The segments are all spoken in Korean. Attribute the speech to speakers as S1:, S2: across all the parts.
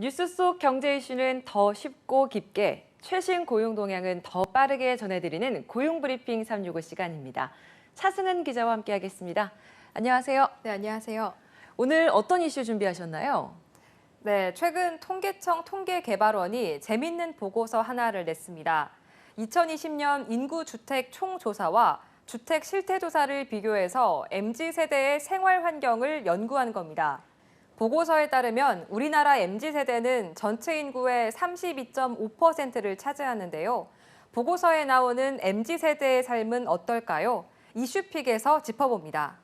S1: 뉴스 속 경제 이슈는 더 쉽고 깊게, 최신 고용 동향은 더 빠르게 전해드리는 고용 브리핑 365 시간입니다. 차승은 기자와 함께하겠습니다. 안녕하세요.
S2: 네, 안녕하세요.
S1: 오늘 어떤 이슈 준비하셨나요?
S2: 네, 최근 통계청 통계개발원이 재밌는 보고서 하나를 냈습니다. 2020년 인구 주택 총조사와 주택 실태 조사를 비교해서 MZ세대의 생활 환경을 연구한 겁니다. 보고서에 따르면 우리나라 MZ세대는 전체 인구의 32.5%를 차지하는데요. 보고서에 나오는 MZ세대의 삶은 어떨까요? 이슈픽에서 짚어봅니다.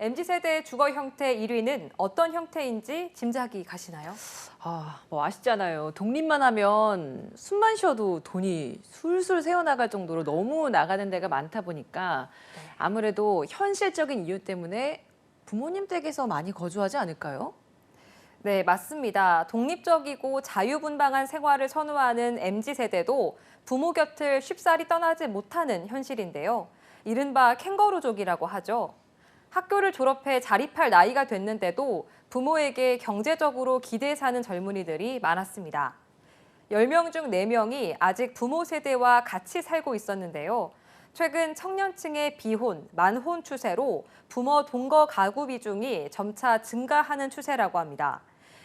S2: MZ세대의 주거 형태 1위는 어떤 형태인지 짐작이 가시나요?
S1: 아, 뭐 아시잖아요. 독립만 하면 숨만 쉬어도 돈이 술술 새어나갈 정도로 너무 나가는 데가 많다 보니까
S2: 네.
S1: 아무래도 현실적인 이유 때문에 부모님 댁에서 많이 거주하지 않을까요?
S2: 네, 맞습니다. 독립적이고 자유분방한 생활을 선호하는 MZ세대도 부모 곁을 쉽사리 떠나지 못하는 현실인데요. 이른바 캥거루족이라고 하죠. 학교를 졸업해 자립할 나이가 됐는데도 부모에게 경제적으로 기대 사는 젊은이들이 많았습니다. 10명 중 4명이 아직 부모 세대와 같이 살고 있었는데요. 최근 청년층의 비혼, 만혼 추세로 부모 동거 가구 비중이 점차 증가하는 추세라고 합니다.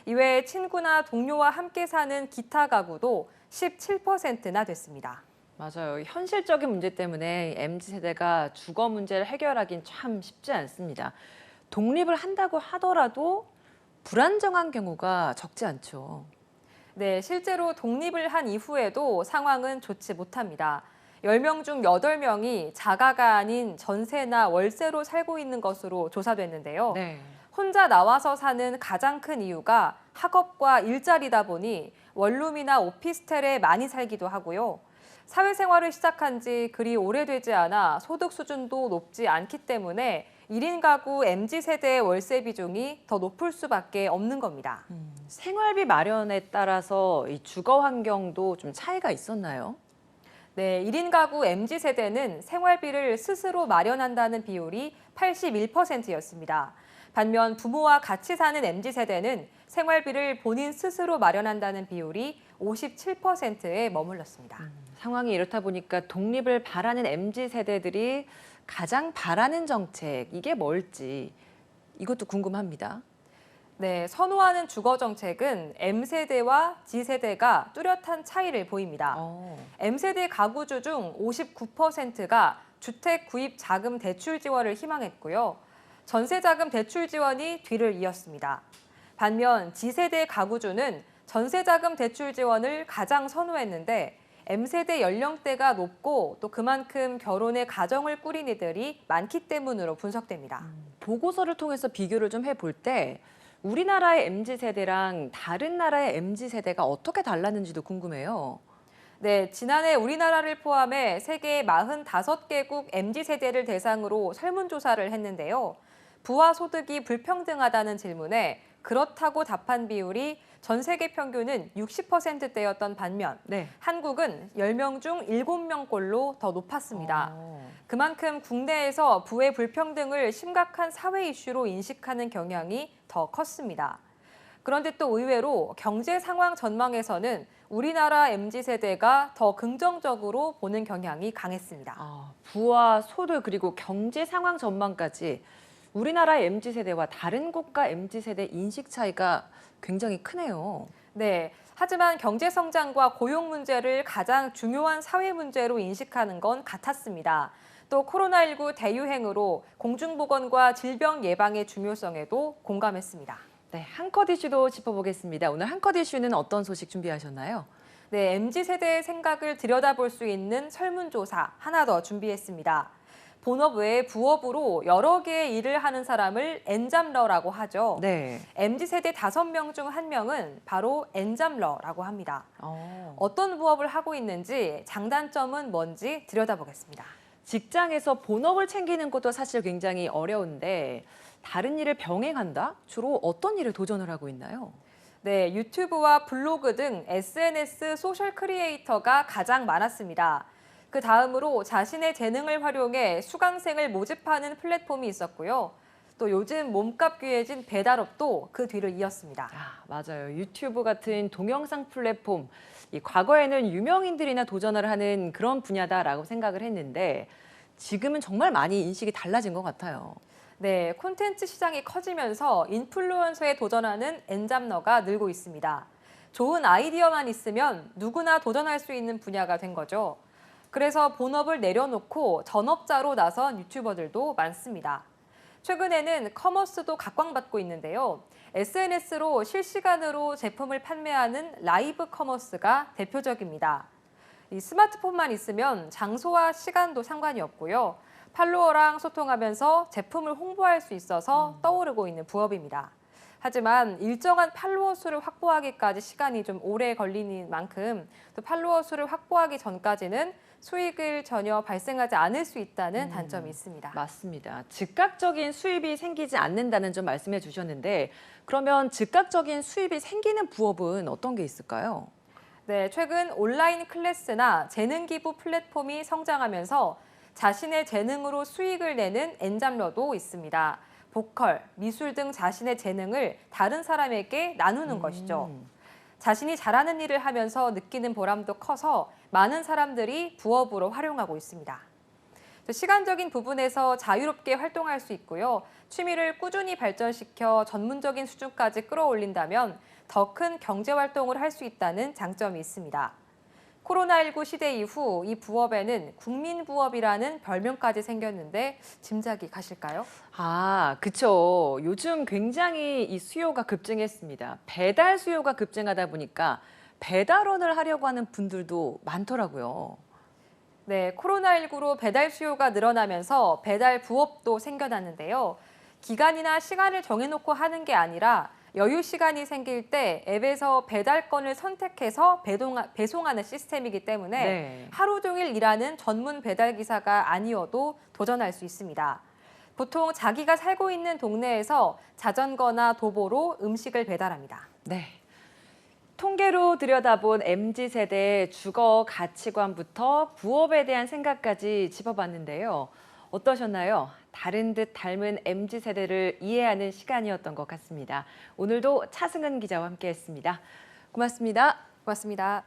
S2: 이외에 친구나 동료와 함께 사는 기타 가구도 17%나 됐습니다.
S1: 맞아요. 현실적인 문제 때문에 MZ 세대가 주거 문제를 해결하긴 참 쉽지 않습니다. 독립을 한다고 하더라도 불안정한 경우가 적지 않죠.
S2: 네, 실제로 독립을 한 이후에도 상황은 좋지 못합니다. 10명 중 8명이 자가가 아닌 전세나 월세로 살고 있는 것으로 조사됐는데요.
S1: 네.
S2: 혼자 나와서 사는 가장 큰 이유가 학업과 일자리다 보니 원룸이나 오피스텔에 많이 살기도 하고요. 사회생활을 시작한 지 그리 오래되지 않아 소득 수준도 높지 않기 때문에 1인 가구 MZ세대의 월세 비중이 더 높을 수밖에 없는 겁니다.
S1: 음, 생활비 마련에 따라서 이 주거 환경도 좀 차이가 있었나요?
S2: 네, 1인 가구 MZ세대는 생활비를 스스로 마련한다는 비율이 81%였습니다. 반면 부모와 같이 사는 MZ세대는 생활비를 본인 스스로 마련한다는 비율이 57%에 머물렀습니다.
S1: 상황이 이렇다 보니까 독립을 바라는 MZ 세대들이 가장 바라는 정책 이게 뭘지 이것도 궁금합니다.
S2: 네, 선호하는 주거 정책은 M세대와 G세대가 뚜렷한 차이를 보입니다.
S1: 어.
S2: M세대 가구주 중 59%가 주택 구입 자금 대출 지원을 희망했고요. 전세 자금 대출 지원이 뒤를 이었습니다. 반면 G세대 가구주는 전세 자금 대출 지원을 가장 선호했는데 M세대 연령대가 높고 또 그만큼 결혼에 가정을 꾸린 이들이 많기 때문으로 분석됩니다.
S1: 보고서를 통해서 비교를 좀 해볼 때 우리나라의 MZ 세대랑 다른 나라의 MZ 세대가 어떻게 달랐는지도 궁금해요.
S2: 네, 지난해 우리나라를 포함해 세계 45개국 MZ세대를 대상으로 설문조사를 했는데요. 부와 소득이 불평등하다는 질문에 그렇다고 답한 비율이 전 세계 평균은 60%대였던 반면
S1: 네.
S2: 한국은 10명 중 7명꼴로 더 높았습니다.
S1: 어.
S2: 그만큼 국내에서 부의 불평등을 심각한 사회 이슈로 인식하는 경향이 더 컸습니다. 그런데 또 의외로 경제 상황 전망에서는 우리나라 MZ 세대가 더 긍정적으로 보는 경향이 강했습니다.
S1: 아, 부와 소득 그리고 경제 상황 전망까지 우리나라 MZ 세대와 다른 국가 MZ 세대 인식 차이가 굉장히 크네요.
S2: 네. 하지만 경제 성장과 고용 문제를 가장 중요한 사회 문제로 인식하는 건 같았습니다. 또 코로나19 대유행으로 공중보건과 질병 예방의 중요성에도 공감했습니다.
S1: 네, 한컷 이슈도 짚어보겠습니다. 오늘 한컷 이슈는 어떤 소식 준비하셨나요?
S2: 네, MZ 세대의 생각을 들여다볼 수 있는 설문조사 하나 더 준비했습니다. 본업 외에 부업으로 여러 개의 일을 하는 사람을 엔잡러라고 하죠.
S1: 네.
S2: MZ 세대 다섯 명 중 한 명은 바로 엔잡러라고 합니다.
S1: 어.
S2: 어떤 부업을 하고 있는지 장단점은 뭔지 들여다보겠습니다.
S1: 직장에서 본업을 챙기는 것도 사실 굉장히 어려운데 다른 일을 병행한다? 주로 어떤 일을 도전을 하고 있나요?
S2: 네, 유튜브와 블로그 등 SNS 소셜 크리에이터가 가장 많았습니다. 그 다음으로 자신의 재능을 활용해 수강생을 모집하는 플랫폼이 있었고요. 또 요즘 몸값 귀해진 배달업도 그 뒤를 이었습니다.
S1: 아, 맞아요. 유튜브 같은 동영상 플랫폼, 이 과거에는 유명인들이나 도전을 하는 그런 분야다라고 생각을 했는데 지금은 정말 많이 인식이 달라진 것 같아요.
S2: 네, 콘텐츠 시장이 커지면서 인플루언서에 도전하는 엔잡러가 늘고 있습니다. 좋은 아이디어만 있으면 누구나 도전할 수 있는 분야가 된 거죠. 그래서 본업을 내려놓고 전업자로 나선 유튜버들도 많습니다. 최근에는 커머스도 각광받고 있는데요. SNS로 실시간으로 제품을 판매하는 라이브 커머스가 대표적입니다. 이 스마트폰만 있으면 장소와 시간도 상관이 없고요. 팔로워랑 소통하면서 제품을 홍보할 수 있어서 떠오르고 있는 부업입니다. 하지만 일정한 팔로워 수를 확보하기까지 시간이 좀 오래 걸리는 만큼 또 팔로워 수를 확보하기 전까지는 수익을 전혀 발생하지 않을 수 있다는 단점이 있습니다.
S1: 맞습니다. 즉각적인 수입이 생기지 않는다는 점 말씀해 주셨는데 그러면 즉각적인 수입이 생기는 부업은 어떤 게 있을까요?
S2: 네, 최근 온라인 클래스나 재능 기부 플랫폼이 성장하면서 자신의 재능으로 수익을 내는 엔잡러도 있습니다. 보컬, 미술 등 자신의 재능을 다른 사람에게 나누는 것이죠.
S1: 음.
S2: 자신이 잘하는 일을 하면서 느끼는 보람도 커서 많은 사람들이 부업으로 활용하고 있습니다. 또 시간적인 부분에서 자유롭게 활동할 수 있고요. 취미를 꾸준히 발전시켜 전문적인 수준까지 끌어올린다면 더 큰 경제 활동을 할 수 있다는 장점이 있습니다. 코로나19 시대 이후 이 부업에는 국민 부업이라는 별명까지 생겼는데 짐작이 가실까요?
S1: 아, 그쵸. 요즘 굉장히 이 수요가 급증했습니다. 배달 수요가 급증하다 보니까 배달원을 하려고 하는 분들도 많더라고요.
S2: 네, 코로나19로 배달 수요가 늘어나면서 배달 부업도 생겨났는데요. 기간이나 시간을 정해놓고 하는 게 아니라 여유 시간이 생길 때 앱에서 배달건을 선택해서 배동하- 배송하는 시스템이기 때문에
S1: 네.
S2: 하루 종일 일하는 전문 배달 기사가 아니어도 도전할 수 있습니다. 보통 자기가 살고 있는 동네에서 자전거나 도보로 음식을 배달합니다.
S1: 네. 통계로 들여다본 MZ 세대의 주거 가치관부터 부업에 대한 생각까지 짚어봤는데요. 어떠셨나요? 다른 듯 닮은 MZ 세대를 이해하는 시간이었던 것 같습니다. 오늘도 차승은 기자와 함께했습니다. 고맙습니다.
S2: 고맙습니다.